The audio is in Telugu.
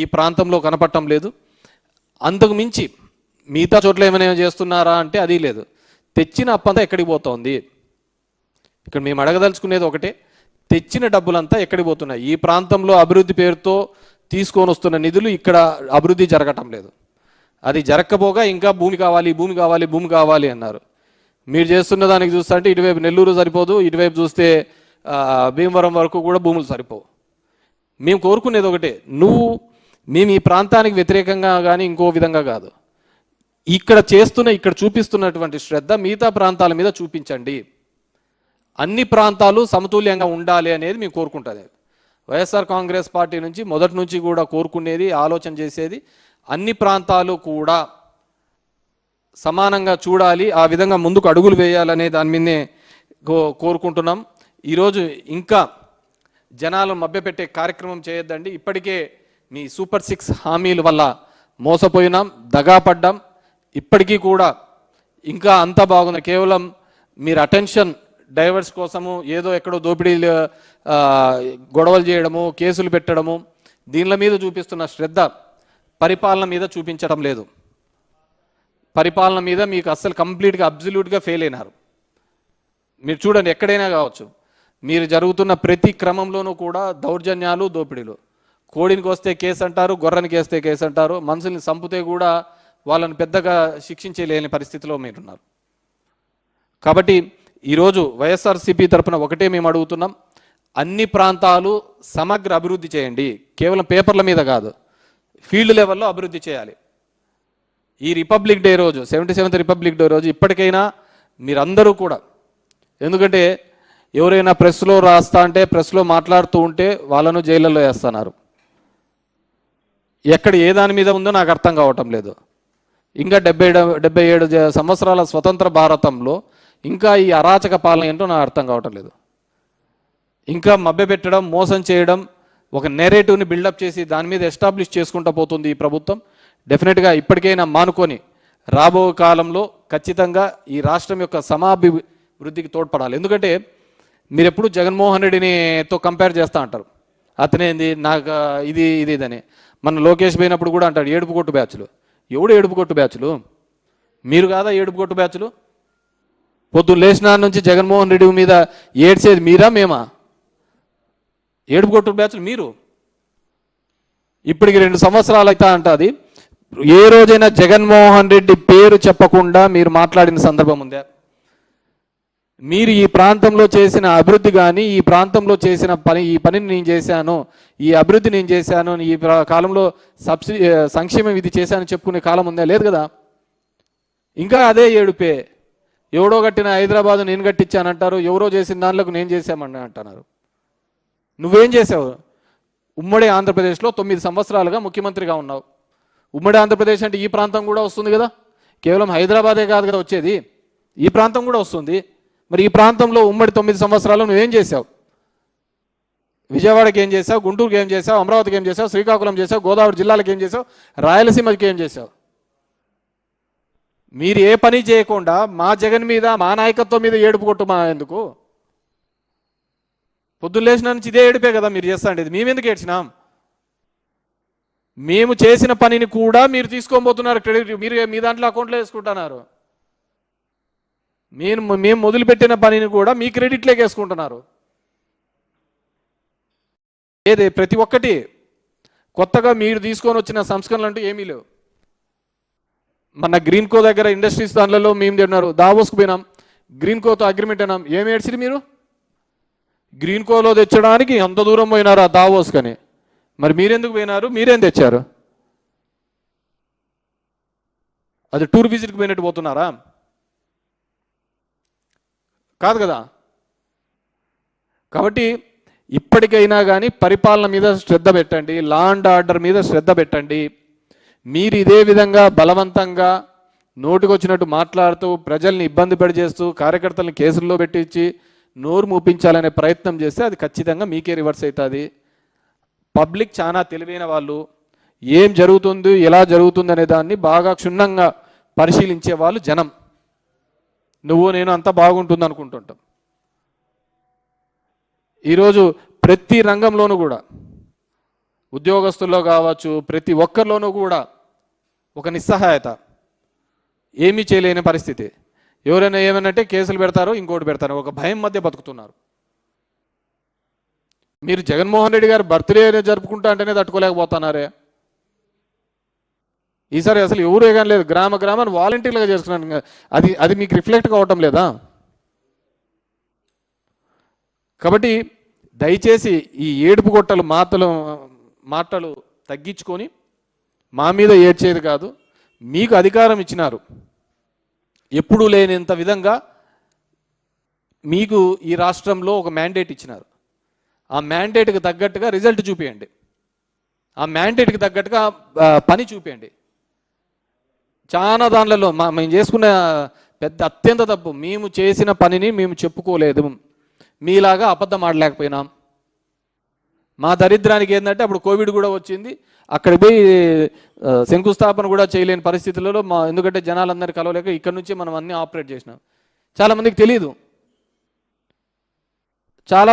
ఈ ప్రాంతంలో కనపడటం లేదు. అంతకు మించి మిగతా చోట్ల ఏమైనా చేస్తున్నారా అంటే అది లేదు. తెచ్చిన అప్పంతా ఎక్కడికి పోతోంది? ఇక్కడ మేము అడగదలుచుకునేది ఒకటే. తెచ్చిన డబ్బులంతా ఎక్కడికి పోతున్నాయి? ఈ ప్రాంతంలో అభివృద్ధి పేరుతో తీసుకొని వస్తున్న నిధులు ఇక్కడ అభివృద్ధి జరగటం లేదు. అది జరగకపోగా ఇంకా భూమి కావాలి భూమి కావాలి భూమి కావాలి అన్నారు. మీరు చేస్తున్న దానికి చూస్తుంటే ఇటువైపు నెల్లూరు సరిపోదు ఇటువైపు చూస్తే భీమవరం వరకు కూడా భూములు సరిపోవు. మేము కోరుకునేది ఒకటే. నువ్వు మేము ఈ ప్రాంతానికి వ్యతిరేకంగా కానీ ఇంకో విధంగా కాదు. ఇక్కడ చేస్తున్న ఇక్కడ చూపిస్తున్నటువంటి శ్రద్ధ మిగతా ప్రాంతాల మీద చూపించండి. అన్ని ప్రాంతాలు సమతుల్యంగా ఉండాలి అనేది మేము కోరుకుంటుంది వైఎస్ఆర్ కాంగ్రెస్ పార్టీ నుంచి మొదటి నుంచి కూడా కోరుకునేది ఆలోచన చేసేది అన్ని ప్రాంతాలు కూడా సమానంగా చూడాలి ఆ విధంగా ముందుకు అడుగులు వేయాలనే దాని మీదనే కో- కోరుకుంటున్నాం. ఈరోజు ఇంకా జనాలను మభ్యపెట్టే కార్యక్రమం చేయొద్దండి. ఇప్పటికే మీ సూపర్ సిక్స్ హామీల వల్ల మోసపోయినాం దగాపడ్డాం ఇప్పటికీ కూడా ఇంకా అంతా బాగుంది. కేవలం మీరు అటెన్షన్ డైవర్స్ కోసము ఏదో ఎక్కడో దోపిడీలు గొడవలు చేయడము కేసులు పెట్టడము దీనిల మీద చూపిస్తున్న శ్రద్ధ పరిపాలన మీద చూపించడం లేదు. పరిపాలన మీద మీకు అస్సలు కంప్లీట్గా అబ్జల్యూట్గా ఫెయిల్ అయినారు. మీరు చూడండి ఎక్కడైనా కావచ్చు. మీరు జరుగుతున్న ప్రతి క్రమంలోనూ కూడా దౌర్జన్యాలు దోపిడీలు. కోడినికి వస్తే కేసు అంటారు గొర్రెనికి వేస్తే కేసు అంటారు మనుషుల్ని చంపితే కూడా వాళ్ళని పెద్దగా శిక్షించలేని పరిస్థితిలో మీరున్నారు. కాబట్టి ఈరోజు వైఎస్ఆర్సీపీ తరఫున ఒకటే మేము అడుగుతున్నాం అన్ని ప్రాంతాలు సమగ్ర అభివృద్ధి చేయండి. కేవలం పేపర్ల మీద కాదు ఫీల్డ్ లెవెల్లో అభివృద్ధి చేయాలి. ఈ రిపబ్లిక్ డే రోజు సెవెంటీ సెవెంత్ రిపబ్లిక్ డే రోజు ఇప్పటికైనా మీరందరూ కూడా ఎందుకంటే ఎవరైనా ప్రెస్లో రాస్తా అంటే ప్రెస్లో మాట్లాడుతూ ఉంటే వాళ్ళను జైళ్ళలో వేస్తున్నారు. ఎక్కడ ఏ దాని మీద ఉందో నాకు అర్థం కావటం లేదు. ఇంకా డెబ్బై డెబ్బై ఏడు సంవత్సరాల స్వతంత్ర భారతంలో ఇంకా ఈ అరాచక పాలన ఏంటో నాకు అర్థం కావటం లేదు. ఇంకా మభ్యపెట్టడం మోసం చేయడం ఒక నెరేటివ్ని బిల్డప్ చేసి దాని మీద ఎస్టాబ్లిష్ చేసుకుంటూ పోతుంది ఈ ప్రభుత్వం. డెఫినెట్గా ఇప్పటికైనా మానుకొని రాబో కాలంలో ఖచ్చితంగా ఈ రాష్ట్రం యొక్క సమాభివృద్ధికి తోడ్పడాలి. ఎందుకంటే మీరు ఎప్పుడు జగన్మోహన్ రెడ్డినితో కంపేర్ చేస్తూ అంటారు. అతనేంది నాకు ఇది ఇది ఇదని. మన లోకేష్ పోయినప్పుడు కూడా అంటాడు ఏడుపు కొట్టు బ్యాచ్లు. ఎవడు ఏడుపు కొట్టు బ్యాచ్లు? మీరు కాదా ఏడుపు కొట్టు బ్యాచ్లు? పొద్దున్న లేచిన నుంచి జగన్మోహన్ రెడ్డి మీద ఏడ్చేది మీరా మేమా? ఏడుపు కొట్టు బ్యాచ్లు మీరు? ఇప్పటికి రెండు సంవత్సరాలు అయితే అంటది. ఏ రోజైనా జగన్మోహన్ రెడ్డి పేరు చెప్పకుండా మీరు మాట్లాడిన సందర్భం ఉందా? మీరు ఈ ప్రాంతంలో చేసిన అభివృద్ధి కానీ ఈ ప్రాంతంలో చేసిన పని ఈ పనిని నేను చేశాను ఈ అభివృద్ధి నేను చేశాను ఈ కాలంలో సబ్సిడీ సంక్షేమం ఇది చేశాను చెప్పుకునే కాలం ఉందా? లేదు కదా? ఇంకా అదే ఏడుపే. ఎవడో కట్టిన హైదరాబాద్ నేను కట్టించానంటారు ఎవరో చేసిన దాంట్లో నేను చేశామని అంటున్నారు. నువ్వేం చేసావు ఉమ్మడి ఆంధ్రప్రదేశ్లో తొమ్మిది సంవత్సరాలుగా ముఖ్యమంత్రిగా ఉన్నావు. ఉమ్మడి ఆంధ్రప్రదేశ్ అంటే ఈ ప్రాంతం కూడా వస్తుంది కదా? కేవలం హైదరాబాదే కాదు కదా వచ్చేది. ఈ ప్రాంతం కూడా వస్తుంది. మరి ఈ ప్రాంతంలో ఉమ్మడి తొమ్మిది సంవత్సరాలు నువ్వేం చేసావు విజయవాడకి ఏం చేసావు గుంటూరుకి ఏం చేసావు అమరావతికి ఏం చేసావు శ్రీకాకుళం చేసావు గోదావరి జిల్లాలకు ఏం చేసావు రాయలసీమకి ఏం చేసావు మీరు ఏ పని చేయకుండా మా జగన్ మీద మా నాయకత్వం మీద ఏడుపు కొట్టు మా ఎందుకు? పొద్దున్న లేచిన నుంచి ఇదే ఏడిపే కదా మీరు చేస్తాండేది మేము ఎందుకు ఏడ్చినాం? మేము చేసిన పనిని కూడా మీరు తీసుకోబోతున్నారు. క్రెడిట్ మీరు మీ దాంట్లో అకౌంట్లో వేసుకుంటున్నారు. మేము మేము మొదలుపెట్టిన పనిని కూడా మీ క్రెడిట్లోకి వేసుకుంటున్నారు ఏది ప్రతి ఒక్కటి కొత్తగా మీరు తీసుకొని వచ్చిన సంస్కరణలు అంటూ ఏమీ లేవు. మన గ్రీన్ కో దగ్గర ఇండస్ట్రీస్ దానిలలో మేము తిన్నారు దావోస్కు పోయినాం గ్రీన్ కోతో అగ్రిమెంట్ అయినాం. ఏమి ఏడ్చిరు మీరు? గ్రీన్ కోలో తెచ్చడానికి ఎంత దూరం పోయినారు ఆ దావోస్ మరి మీరెందుకు పోయినారు? మీరేం తెచ్చారు? అది టూర్ విజిట్కి పోయినట్టు పోతున్నారా? కాదు కదా? కాబట్టి ఇప్పటికైనా కానీ పరిపాలన మీద శ్రద్ధ పెట్టండి లా అండ్ ఆర్డర్ మీద శ్రద్ధ పెట్టండి. మీరు ఇదే విధంగా బలవంతంగా నోటుకొచ్చినట్టు మాట్లాడుతూ ప్రజల్ని ఇబ్బంది పడి చేస్తూ కార్యకర్తలను కేసుల్లో పెట్టించి నోరు మూపించాలనే ప్రయత్నం చేస్తే అది ఖచ్చితంగా మీకే రివర్స్ అవుతుంది పబ్లిక్ చాలా తెలివైన వాళ్ళు ఏం జరుగుతుంది ఎలా జరుగుతుంది అనే దాన్ని బాగా క్షుణ్ణంగా పరిశీలించే వాళ్ళు జనం. నువ్వు నేను అంతా బాగుంటుంది అనుకుంటుంటాం ఈరోజు ప్రతి రంగంలోనూ కూడా ఉద్యోగస్తుల్లో కావచ్చు ప్రతి ఒక్కరిలోనూ కూడా ఒక నిస్సహాయత. ఏమీ చేయలేని పరిస్థితి. ఎవరైనా ఏమనంటే కేసులు పెడతారో ఇంకోటి పెడతారో ఒక భయం మధ్య బతుకుతున్నారు. మీరు జగన్మోహన్ రెడ్డి గారు బర్త్డే జరుపుకుంటా అంటేనే తట్టుకోలేకపోతున్నారే. ఈసారి అసలు ఎవరు కానీ లేదు. గ్రామ గ్రామాన్ని వాలంటీర్లుగా చేసుకున్నాను. అది అది మీకు రిఫ్లెక్ట్ కావటం లేదా? కాబట్టి దయచేసి ఈ ఏడుపు గొట్టలు మాటలు మాటలు తగ్గించుకొని మా మీద ఏడ్చేది కాదు. మీకు అధికారం ఇచ్చినారు. ఎప్పుడూ లేనంత విధంగా మీకు ఈ రాష్ట్రంలో ఒక మ్యాండేట్ ఇచ్చినారు. ఆ మ్యాండేట్కి తగ్గట్టుగా రిజల్ట్ చూపించండి ఆ మ్యాండేట్కి తగ్గట్టుగా పని చూపించండి చాలా దానిలలో మా మేము చేసుకున్న పెద్ద అత్యంత తప్పు. మేము చేసిన పనిని మేము చెప్పుకోలేదు. మీలాగా అబద్ధం ఆడలేకపోయినాం. మా దరిద్రానికి ఏంటంటే అప్పుడు కోవిడ్ కూడా వచ్చింది. అక్కడికి పోయి శంకుస్థాపన కూడా చేయలేని పరిస్థితులలో మా ఎందుకంటే జనాలందరూ కలవలేక ఇక్కడ నుంచి మనం అన్ని ఆపరేట్ చేసినాం. చాలా మందికి తెలియదు చాలా